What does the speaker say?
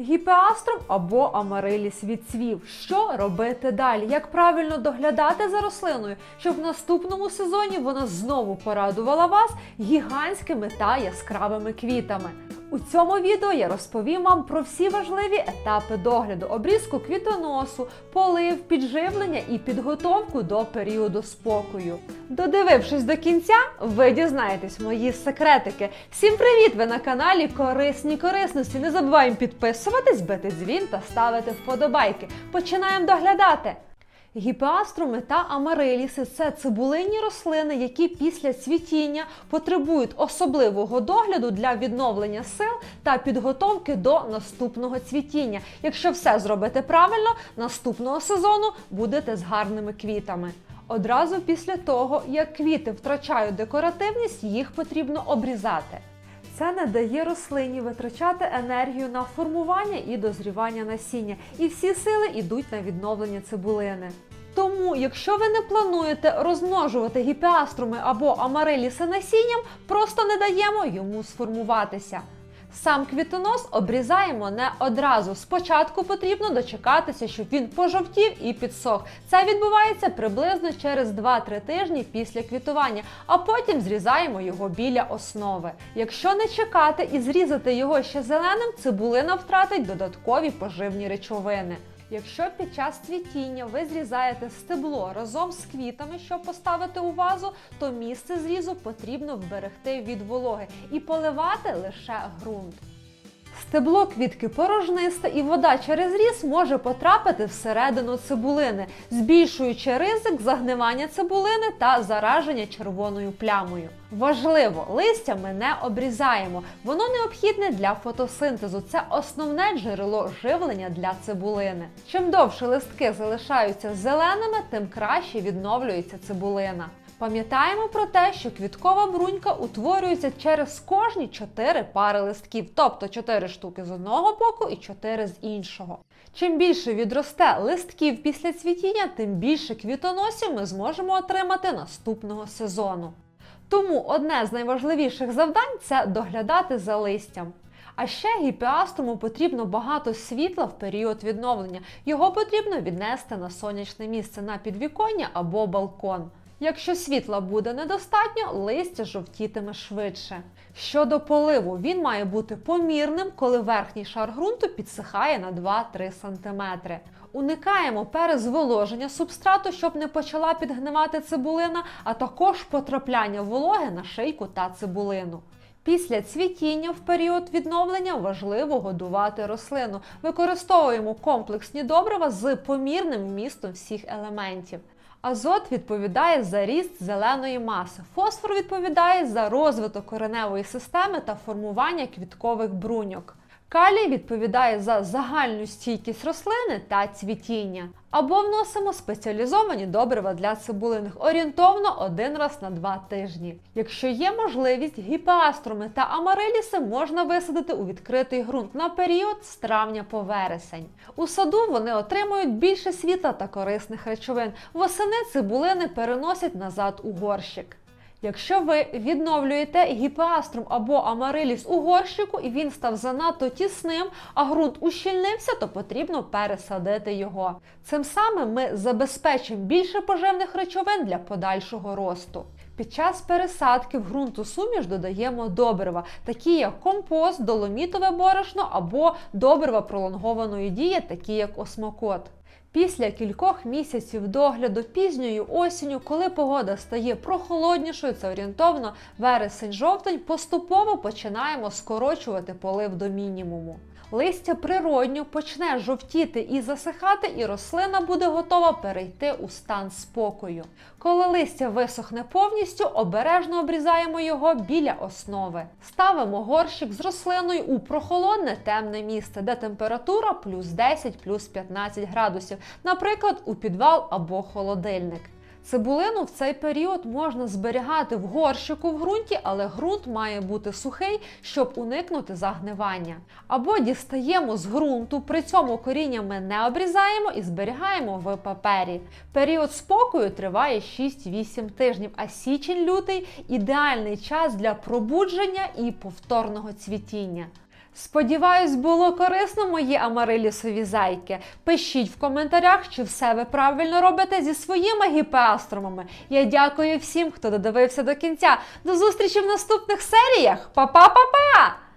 Гіпеаструм або амариліс відцвів. Що робити далі? Як правильно доглядати за рослиною, щоб в наступному сезоні вона знову порадувала вас гігантськими та яскравими квітами? У цьому відео я розповім вам про всі важливі етапи догляду: обрізку квітоносу, полив, підживлення і підготовку до періоду спокою. Додивившись до кінця, ви дізнаєтесь мої секретики. Всім привіт! Ви на каналі Корисні Корисності. Не забуваємо підписуватись, бити дзвін та ставити вподобайки. Починаємо доглядати. Гіпеаструми та амариліси це цибулинні рослини, які після цвітіння потребують особливого догляду для відновлення сил та підготовки до наступного цвітіння. Якщо все зробити правильно, наступного сезону будете з гарними квітами. Одразу після того, як квіти втрачають декоративність, їх потрібно обрізати. Це не дає рослині витрачати енергію на формування і дозрівання насіння, і всі сили йдуть на відновлення цибулини. Тому, якщо ви не плануєте розмножувати гіпеаструми або амариліси насінням, просто не даємо йому сформуватися. Сам квітонос обрізаємо не одразу. Спочатку потрібно дочекатися, щоб він пожовтів і підсох. Це відбувається приблизно через 2-3 тижні після квітування, а потім зрізаємо його біля основи. Якщо не чекати і зрізати його ще зеленим, цибулина втратить додаткові поживні речовини. Якщо під час цвітіння ви зрізаєте стебло разом з квітами, щоб поставити у вазу, то місце зрізу потрібно вберегти від вологи і поливати лише ґрунт. Стебло квітки порожнисте і вода через різ може потрапити всередину цибулини, збільшуючи ризик загнивання цибулини та зараження червоною плямою. Важливо, листя ми не обрізаємо. Воно необхідне для фотосинтезу. Це основне джерело живлення для цибулини. Чим довше листки залишаються зеленими, тим краще відновлюється цибулина. Пам'ятаємо про те, що квіткова брунька утворюється через кожні 4 пари листків, тобто 4 штуки з одного боку і 4 з іншого. Чим більше відросте листків після цвітіння, тим більше квітоносів ми зможемо отримати наступного сезону. Тому одне з найважливіших завдань це доглядати за листям. А ще гіпеаструму потрібно багато світла в період відновлення. Його потрібно віднести на сонячне місце на підвіконня або балкон. Якщо світла буде недостатньо, листя жовтітиме швидше. Щодо поливу, він має бути помірним, коли верхній шар ґрунту підсихає на 2-3 см. Уникаємо перезволоження субстрату, щоб не почала підгнивати цибулина, а також потрапляння вологи на шийку та цибулину. Після цвітіння в період відновлення важливо годувати рослину. Використовуємо комплексні добрива з помірним вмістом всіх елементів. Азот відповідає за ріст зеленої маси. Фосфор відповідає за розвиток кореневої системи та формування квіткових бруньок. Калій відповідає за загальну стійкість рослини та цвітіння. Або вносимо спеціалізовані добрива для цибулиних орієнтовно один раз на два тижні. Якщо є можливість, гіпеаструми та амариліси можна висадити у відкритий ґрунт на період з травня по вересень. У саду вони отримують більше світла та корисних речовин. Восени цибулини переносять назад у горщик. Якщо ви відновлюєте гіпеаструм або амариліс у горщику і він став занадто тісним, а ґрунт ущільнився, то потрібно пересадити його. Цим самим ми забезпечимо більше поживних речовин для подальшого росту. Під час пересадки в ґрунту суміш додаємо добрива, такі як компост, доломітове борошно або добрива пролонгованої дії, такі як осмокот. Після кількох місяців догляду пізньою осінню, коли погода стає прохолоднішою, це орієнтовно вересень-жовтень, поступово починаємо скорочувати полив до мінімуму. Листя природньо почне жовтіти і засихати, і рослина буде готова перейти у стан спокою. Коли листя висохне повністю, обережно обрізаємо його біля основи. Ставимо горщик з рослиною у прохолодне темне місце, де температура плюс 10 плюс 15 градусів, наприклад, у підвал або холодильник. Цибулину в цей період можна зберігати в горщику в ґрунті, але ґрунт має бути сухий, щоб уникнути загнивання. Або дістаємо з ґрунту, при цьому коріння ми не обрізаємо і зберігаємо в папері. Період спокою триває 6-8 тижнів, а січень-лютий ідеальний час для пробудження і повторного цвітіння. Сподіваюсь, було корисно мої амарилісові зайки. Пишіть в коментарях, чи все ви правильно робите зі своїми гіпеастромами. Я дякую всім, хто додивився до кінця. До зустрічі в наступних серіях. Па-па-па-па! Па!